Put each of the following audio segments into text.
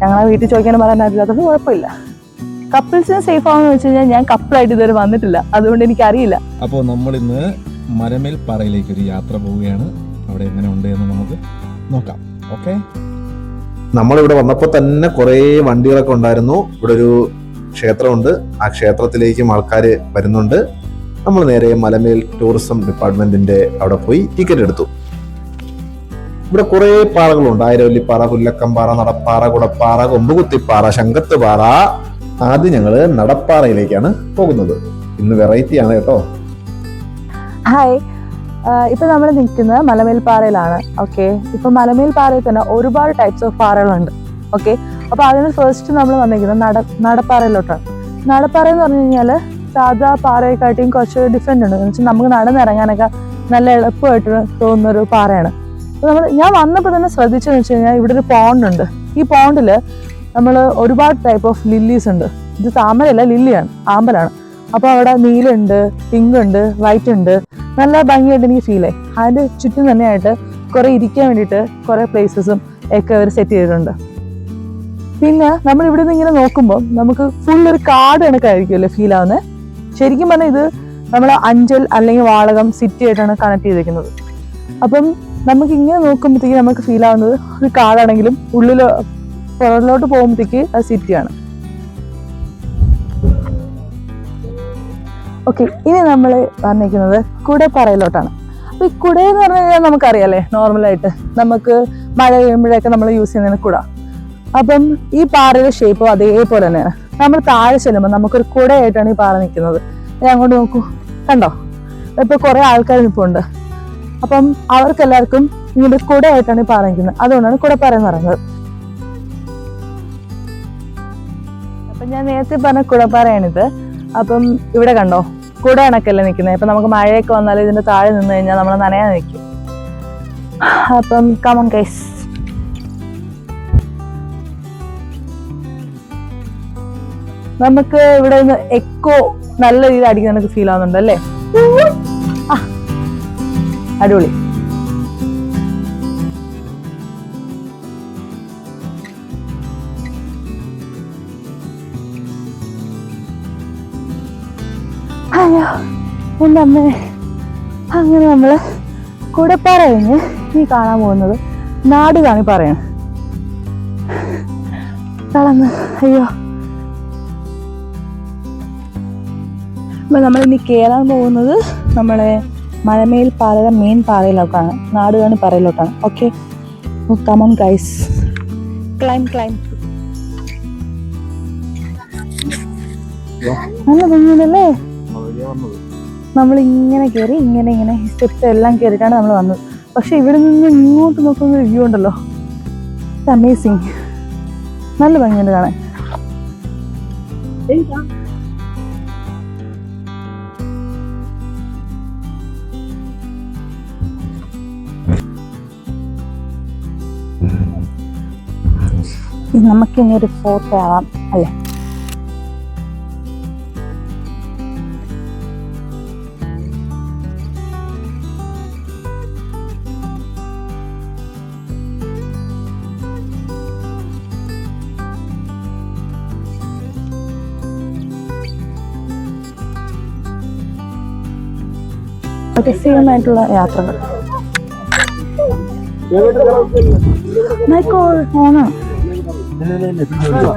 ഞങ്ങളെ വീട്ടിൽ ചോദിക്കാൻ പറയാൻ അറിയില്ലാത്തത് കുഴപ്പമില്ല. കപ്പിൾസിന് സേഫ് ആണെന്ന് വെച്ച് കഴിഞ്ഞാൽ ഞാൻ കപ്പിളായിട്ട് ഇതുവരെ വന്നിട്ടില്ല. അതുകൊണ്ട് എനിക്കറിയില്ല. അപ്പോൾ നമ്മൾ ഇന്ന് മരമേൽ പാറയിലേക്ക് ഒരു യാത്ര പോവുകയാണ്. അവിടെ എങ്ങനെ ഉണ്ട് എന്ന് നമുക്ക് നോക്കാം. ഓക്കെ നമ്മളിവിടെ വന്നപ്പോൾ തന്നെ കുറേ വണ്ടികളൊക്കെ ഉണ്ടായിരുന്നു. ഇവിടെ ഒരു ക്ഷേത്രമുണ്ട്. ആ ക്ഷേത്രത്തിലേക്കും ആൾക്കാർ വരുന്നുണ്ട്. നമ്മൾ നേരെ മലമേൽ ടൂറിസം ഡിപ്പാർട്ട്മെന്റിന്റെ അവിടെ പോയി ടിക്കറ്റ് എടുത്തു. ഇവിടെ കുറേ പാറകളുണ്ട്. ആയിരവല്ലിപ്പാറ പുല്ലക്കമ്പാറ നടപ്പാറ കുടപ്പാറ കൊമ്പുകുത്തിപ്പാറ ശങ്കത്തുപാറ ആദ്യം ഞങ്ങൾ നടപ്പാറയിലേക്കാണ് പോകുന്നത്. ഇന്ന് വെറൈറ്റി ആണ് കേട്ടോ. ഹായ് ഇപ്പൊ നമ്മൾ നിൽക്കുന്നത് മലമേൽപ്പാറയിലാണ് ഓക്കെ ഇപ്പൊ മലമേൽപ്പാറയിൽ തന്നെ ഒരുപാട് ടൈപ്സ് ഓഫ് പാറകളുണ്ട്. ഓക്കെ അപ്പൊ അതിന് ഫസ്റ്റ് നമ്മൾ വന്നിരിക്കുന്നത് നട നടപ്പാറയിലോട്ടാണ്. നടപ്പാറ എന്ന് പറഞ്ഞു കഴിഞ്ഞാൽ സാധാ പാറയെക്കാട്ടിയും കുറച്ച് ഡിഫറെന്റ് ഉണ്ട്. എന്ന് വെച്ചാൽ നമുക്ക് നടന്നിറങ്ങാനൊക്കെ നല്ല എളുപ്പമായിട്ട് തോന്നുന്ന ഒരു പാറയാണ്. അപ്പൊ നമ്മൾ ഞാൻ വന്നപ്പോൾ തന്നെ ശ്രദ്ധിച്ചെന്ന് വെച്ച് കഴിഞ്ഞാൽ ഇവിടെ ഒരു പോണ്ടുണ്ട് ഈ പോണ്ടിൽ നമ്മൾ ഒരുപാട് ടൈപ്പ് ഓഫ് ലില്ലീസ് ഉണ്ട്. ഇത് താമരയല്ല ലില്ലിയാണ് ആമ്പലാണ്. അപ്പോൾ അവിടെ നീലുണ്ട് പിങ്ക് ഉണ്ട് വൈറ്റ് ഉണ്ട്. നല്ല ഭംഗിയായിട്ട് എനിക്ക് ഫീൽ ആയി. അതിന്റെ ചുറ്റും തന്നെയായിട്ട് കുറേ ഇരിക്കാൻ വേണ്ടിയിട്ട് കുറേ പ്ലേസസും ഒക്കെ അവർ സെറ്റ് ചെയ്തിട്ടുണ്ട്. പിന്നെ നമ്മൾ ഇവിടെ നിന്ന് ഇങ്ങനെ നോക്കുമ്പോൾ നമുക്ക് ഫുൾ ഒരു കാട് കണക്കായിരിക്കുമല്ലോ ഫീൽ ആവുന്നത് ശരിക്കും പറഞ്ഞാൽ ഇത് നമ്മൾ അഞ്ചൽ അല്ലെങ്കിൽ വാളകം സിറ്റി ആയിട്ടാണ് കണക്ട് ചെയ്തിരിക്കുന്നത്. അപ്പം നമുക്ക് ഇങ്ങനെ നോക്കുമ്പോഴത്തേക്ക് നമുക്ക് ഫീൽ ആവുന്നത് ഒരു കാടാണെങ്കിലും ഉള്ളിൽ പുറകിലോട്ട് പോകുമ്പോഴത്തേക്ക് അത് സിറ്റിയാണ്. ഓക്കെ ഇനി നമ്മൾ വന്നിരിക്കുന്നത് കുടപ്പറയിലോട്ടാണ്. അപ്പോൾ ഈ കുട എന്ന് പറഞ്ഞു കഴിഞ്ഞാൽ നമുക്കറിയാലേ നോർമലായിട്ട് നമുക്ക് മഴ പെയ്യുമ്പോഴൊക്കെ നമ്മൾ യൂസ് ചെയ്യുന്നതിന് കുട. അപ്പം ഈ പാറയുടെ ഷേപ്പും അതേപോലെ തന്നെയാണ്. നമ്മൾ താഴെ ചെല്ലുമ്പോൾ നമുക്കൊരു കുടയായിട്ടാണ് ഈ പാറ നിൽക്കുന്നത്. ഞാൻ അങ്ങോട്ട് നോക്കൂ. കണ്ടോ? ഇപ്പൊ കുറെ ആൾക്കാർ നിൽപ്പുണ്ട് അപ്പം അവർക്കെല്ലാവർക്കും ഇങ്ങനെ കുടയായിട്ടാണ് ഈ പറയുന്നത് അതുകൊണ്ടാണ് കുടപ്പാറ എന്ന് പറയുന്നത്. അപ്പൊ ഞാൻ നേരത്തെ പറഞ്ഞ കുടപ്പാറയാണിത് അപ്പം ഇവിടെ കണ്ടോ? കുട കണക്കല്ലേ നിൽക്കുന്നത്. ഇപ്പൊ നമുക്ക് മഴയൊക്കെ വന്നാൽ ഇതിന്റെ താഴെ നിന്ന് കഴിഞ്ഞാൽ നമ്മൾ നനയാൻ നിൽക്കും. അപ്പം കമൺ കൈസ് നമുക്ക് ഇവിടെ നിന്ന് എക്കോ നല്ല രീതിയിൽ അടിക്കുന്ന ഫീൽ ആവുന്നുണ്ട് അല്ലേ? അടിപൊളി. അയ്യോ എന്റെ അമ്മ. അങ്ങനെ നമ്മൾ കുടപ്പാറ കഴിഞ്ഞ് ഈ കാണാൻ പോകുന്നത്. നാട് കാണി പറയാണ്. കളന്ന് അയ്യോ. നമ്മൾ ഇനി കയറാൻ പോകുന്നത് നമ്മളെ മലമേൽ പാറയുടെ മെയിൻ പാറയിലോട്ടാണ് Nadukani പാറയിലോട്ടാണ്. Okay come on guys climb climb നല്ല ഭംഗിയുണ്ടല്ലേ? നമ്മൾ ഇങ്ങനെ കയറി ഇങ്ങനെ. ഇങ്ങനെ സ്റ്റെപ്സ് എല്ലാം കയറിയിട്ടാണ് നമ്മൾ വന്നത്. പക്ഷെ ഇവിടെ നിന്ന് ഇങ്ങോട്ട് നോക്കുന്ന വ്യൂ ഉണ്ടല്ലോ. അമേസിങ് നല്ല ഭംഗിയുണ്ട് കാണാൻ. നമുക്കിനി ഒരു ഫോട്ടോ ആവാം അല്ലേ? രസീയമായിട്ടുള്ള യാത്രകൾ. മൈക്കോൾ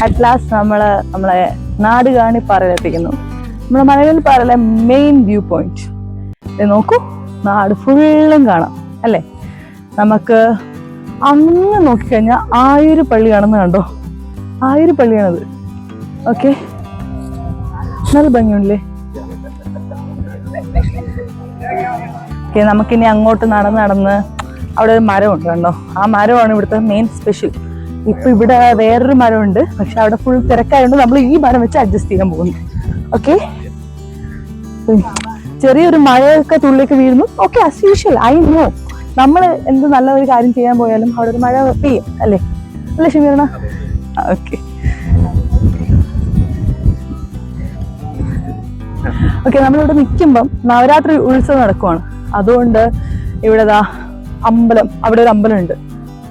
നമ്മൾ നമ്മൾ നമ്മളെ നാട് കാണി പാറയിലെത്തിക്കുന്നു. നമ്മുടെ മലയാളി പാറയിലെ മെയിൻ വ്യൂ പോയിന്റ് നോക്കൂ. നാട് ഫുള്ളും കാണാം അല്ലേ? നമുക്ക് അങ്ങ് നോക്കിക്കഴിഞ്ഞാൽ ആയൊരു പള്ളിയാണെന്ന് കണ്ടോ? ആയൊരു പള്ളിയാണത്. ഓക്കെ? നല്ല ഭംഗിയുണ്ടല്ലേ? ഓക്കെ നമുക്കിനി അങ്ങോട്ട് നടന്ന് നടന്ന് അവിടെ ഒരു മരമുണ്ട് കണ്ടോ? ആ മരമാണ് ഇവിടുത്തെ മെയിൻ സ്പെഷ്യൽ ഇപ്പൊ ഇവിടെ വേറൊരു മരമുണ്ട് പക്ഷെ അവിടെ ഫുൾ തിരക്കായതുകൊണ്ട് നമ്മൾ ഈ മരം വെച്ച് അഡ്ജസ്റ്റ് ചെയ്യാൻ പോകുന്നു. ഓക്കെ? ചെറിയൊരു മഴയൊക്കെ തുള്ളിക്ക് വീഴുന്നു. Okay as usual I know നമ്മൾ എന്ത് നല്ല ഒരു കാര്യം ചെയ്യാൻ പോയാലും അവിടെ ഒരു മഴ പെയ്യും അല്ലേ? അല്ലേ ഷിമീർണ ഓക്കെ ഓക്കെ നമ്മളിവിടെ നിൽക്കുമ്പം നവരാത്രി ഉത്സവം നടക്കുവാണ്. അതുകൊണ്ട് ഇവിടെ ദാ അമ്പലം അവിടെ ഒരു അമ്പലം ഉണ്ട്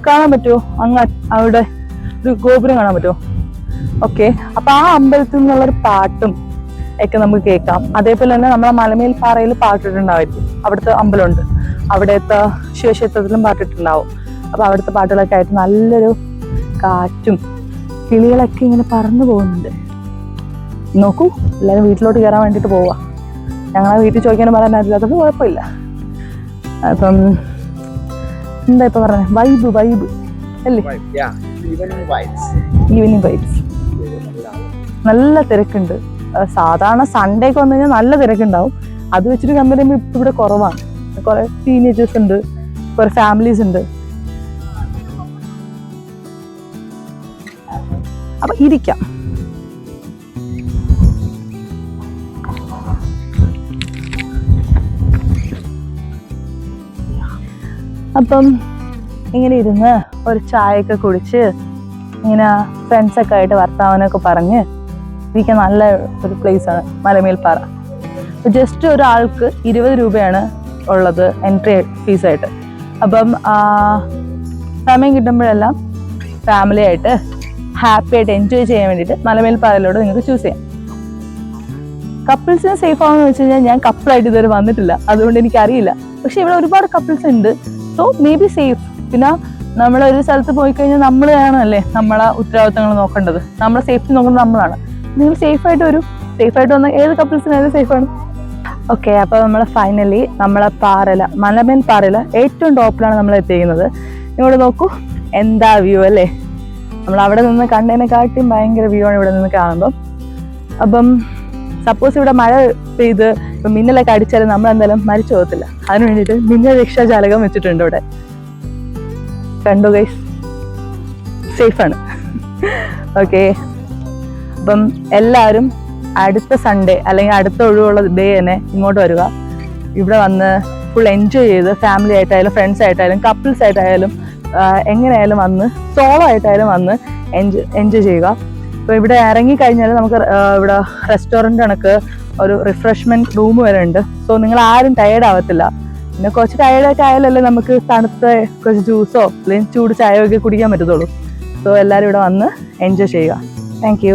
കാണാൻ പറ്റുമോ? അങ്ങ് അവിടെ ഒരു ഗോപുരം കാണാൻ പറ്റുമോ? ഓക്കെ അപ്പൊ ആ അമ്പലത്തിൽ നിന്നുള്ളൊരു പാട്ടും ഒക്കെ നമുക്ക് കേൾക്കാം. അതേപോലെ തന്നെ നമ്മളെ മലമേൽ പാറയിൽ പാട്ടിട്ടുണ്ടാവായിരിക്കും. അവിടുത്തെ അമ്പലമുണ്ട്. അവിടുത്തെ ശിവക്ഷേത്രത്തിലും പാട്ടിട്ടുണ്ടാവും. അപ്പൊ അവിടുത്തെ പാട്ടുകളൊക്കെ ആയിട്ട് നല്ലൊരു കാറ്റും കിളികളൊക്കെ ഇങ്ങനെ പറന്നു പോകുന്നുണ്ട്. നോക്കൂ എല്ലാവരും വീട്ടിലോട്ട് കയറാൻ വേണ്ടിയിട്ട് പോവാ. ഞങ്ങളെ വീട്ടിൽ ചോദിക്കാനും പറയാൻ അറിയില്ലാത്തപ്പോൾ കുഴപ്പമില്ല. അപ്പം എന്താ ഇപ്പൊ പറഞ്ഞത് വൈബ് വൈബ് അല്ലേ? ഈവനിങ് വൈബ്സ് നല്ല തിരക്കുണ്ട്. സാധാരണ സൺഡേ ഒക്കെ വന്നു കഴിഞ്ഞാൽ നല്ല തിരക്കുണ്ടാവും. അത് വെച്ചിട്ട് ചെയ്യുമ്പോൾ ഇപ്പം ഇവിടെ കുറവാണ്. കുറെ ടീനേജേഴ്സ് ഉണ്ട് കുറെ ഫാമിലീസ് ഉണ്ട്. അപ്പൊ ഇരിക്കാം. അപ്പം ഇങ്ങനെ ഇരുന്ന് ഒരു ചായയൊക്കെ കുടിച്ച് ഇങ്ങനെ ഫ്രണ്ട്സൊക്കെ ആയിട്ട് വർത്താവനൊക്കെ പറഞ്ഞ് ഇരിക്കാൻ നല്ല ഒരു ആണ് മലമേൽപ്പാറ ജസ്റ്റ് ഒരാൾക്ക് ഇരുപത് രൂപയാണ് ഉള്ളത് എൻട്രി ഫീസായിട്ട് അപ്പം സമയം കിട്ടുമ്പോഴെല്ലാം ഫാമിലി ആയിട്ട് ഹാപ്പി ആയിട്ട് എൻജോയ് ചെയ്യാൻ വേണ്ടിയിട്ട് മലമേൽപ്പാറയിലൂടെ നിങ്ങൾക്ക് ചൂസ് ചെയ്യാം. കപ്പിൾസിന് സേഫ് ആണെന്ന് വെച്ച് കഴിഞ്ഞാൽ ഞാൻ കപ്പിളായിട്ട് ഇതുവരെ വന്നിട്ടില്ല. അതുകൊണ്ട് എനിക്കറിയില്ല. പക്ഷെ ഇവിടെ ഒരുപാട് കപ്പിൾസ് ഉണ്ട്. സോ മേ ബി സേഫ് പിന്നെ നമ്മൾ ഒരു സ്ഥലത്ത് പോയി കഴിഞ്ഞാൽ നമ്മൾ വേണമല്ലേ നമ്മളെ ഉത്തരവാദിത്തങ്ങൾ നോക്കേണ്ടത്. നമ്മളെ സേഫ്റ്റി നോക്കുന്നത് നമ്മളാണ്. നിങ്ങൾ സേഫ് ആയിട്ട് വരും. സേഫ് ആയിട്ട് വന്ന ഏത് കപ്പിൾസിന് ഏത് സേഫ് ആണ് ഓക്കെ അപ്പോൾ നമ്മൾ ഫൈനലി നമ്മളെ പാറല മലമേൽ പാറല ഏറ്റവും ടോപ്പിലാണ് നമ്മൾ എത്തിയിരിക്കുന്നത്. ഇങ്ങോട്ട് നോക്കൂ എന്താ വ്യൂ അല്ലേ? നമ്മൾ അവിടെ നിന്ന് കണ്ടതിനെക്കാട്ടിയും ഭയങ്കര വ്യൂ ആണ് ഇവിടെ നിന്ന് കാണുമ്പം. അപ്പം സപ്പോസ് ഇവിടെ മഴ പെയ്ത് ഇപ്പം മിന്നലൊക്കെ അടിച്ചാൽ നമ്മൾ എന്തായാലും മരിച്ചു പോകത്തില്ല. അതിന് വേണ്ടിയിട്ട് മിന്നൽ രക്ഷാജാലകം വെച്ചിട്ടുണ്ട് ഇവിടെ. കണ്ടു ഗൈസ് സേഫാണ് ഓക്കെ അപ്പം എല്ലാവരും അടുത്ത സൺഡേ അല്ലെങ്കിൽ അടുത്ത ഒഴിവുള്ള ഡേ തന്നെ ഇങ്ങോട്ട് വരിക. ഇവിടെ വന്ന് ഫുൾ എൻജോയ് ചെയ്ത് ഫാമിലി ആയിട്ടായാലും ഫ്രണ്ട്സ് ആയിട്ടായാലും കപ്പിൾസ് ആയിട്ടായാലും എങ്ങനെയായാലും വന്ന് സോളോ ആയിട്ടായാലും വന്ന് എൻജോയ് എൻജോയ് ചെയ്യുക. അപ്പോൾ ഇവിടെ ഇറങ്ങി കഴിഞ്ഞാൽ നമുക്ക് ഇവിടെ റെസ്റ്റോറന്റ് കണക്ക് ഒരു റിഫ്രഷ്മെന്റ് റൂം വരെ ഉണ്ട്. സോ നിങ്ങൾ ആരും ടയേർഡ് ആവത്തില്ല. പിന്നെ കുറച്ച് ടയേർഡൊക്കെ ആയാലല്ലേ നമുക്ക് തണുത്ത കുറച്ച് ജ്യൂസോ അല്ലെങ്കിൽ ചൂട് ചായയോ ഒക്കെ കുടിക്കാൻ പറ്റത്തുള്ളൂ. സോ എല്ലാവരും ഇവിടെ വന്ന് എൻജോയ് ചെയ്യുക. താങ്ക്